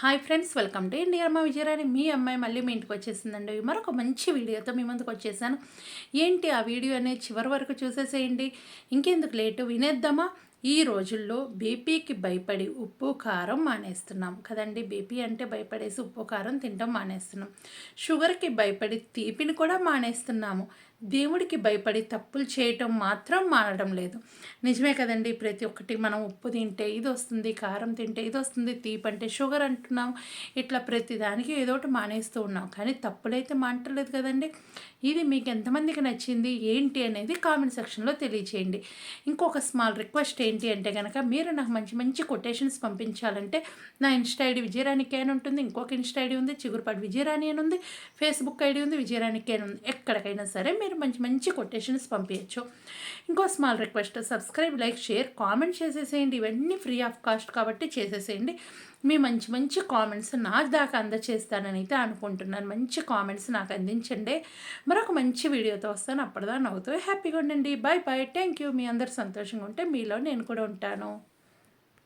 Hi friends welcome to India అమ్మ విజయరాణి. మీ అమ్మాయి మళ్ళీ మీ ఇంటికి వచ్చేసిందండి. మరొక మంచి వీడియోతో మీ ముందుకు వచ్చేసాను. ఏంటి ఆ వీడియో అనేది చివరి వరకు చూసేసేయండి. ఇంకెందుకు లేటు? వినేద్దామా? ఈ రోజుల్లో బీపీకి భయపడి ఉప్పు కారం మానేస్తున్నాం. కదండి బీపీ అంటే భయపడేసి ఉప్పు కారం తినడం మానేస్తున్నాం. షుగర్కి భయపడి తీపిని కూడా మానేస్తున్నాము. దేవుడికి భయపడి తప్పులు చేయటం మాత్రం మానడం లేదు. నిజమే కదండి ప్రతి ఒక్కటి మనం ఉప్పు తింటే ఇది వస్తుంది కారం తింటే ఇది వస్తుంది తీపి అంటే షుగర్ అంటున్నాం. ఇట్లా ప్రతి దానికి ఏదో ఒకటి మానేస్తూ ఉన్నాం. కానీ తప్పులైతే మానట్లేదు కదండి. ఇది మీకు ఎంతమందికి నచ్చింది ఏంటి అనేది కామెంట్ సెక్షన్లో తెలియచేయండి. ఇంకొక స్మాల్ రిక్వెస్ట్ ఏంటి ఏంటి అంటే కనుక మీరు నాకు మంచి మంచి కొటేషన్స్ పంపించాలంటే నా ఇన్స్టా ఐడి విజయరాణికి అని ఉంటుంది ఇంకొక ఇన్స్టా ఐడి ఉంది చిగురుపాటి విజయరాణి అని ఉంది ఫేస్బుక్ ఐడి ఉంది విజయరాణికి అని ఉంది. ఎక్కడికైనా సరే మీరు మంచి మంచి కొటేషన్స్ పంపించచ్చు. ఇంకో small request subscribe like share comment చేసేసేయండి. ఇవన్నీ ఫ్రీ ఆఫ్ కాస్ట్ కాబట్టి చేసేసేయండి. మీ మంచి మంచి కామెంట్స్ నా దాకా అందచేస్తానని అయితే అనుకుంటున్నాను. మంచి కామెంట్స్ నాకు అందించండి. మరొక మంచి వీడియోతో వస్తాను. అప్పటిదాన్ని నవ్వుతూ హ్యాపీగా ఉండండి. Bye bye. Thank you. మీ అందరు సంతోషంగా ఉంటే మీలో నేను కూడా ఉంటాను.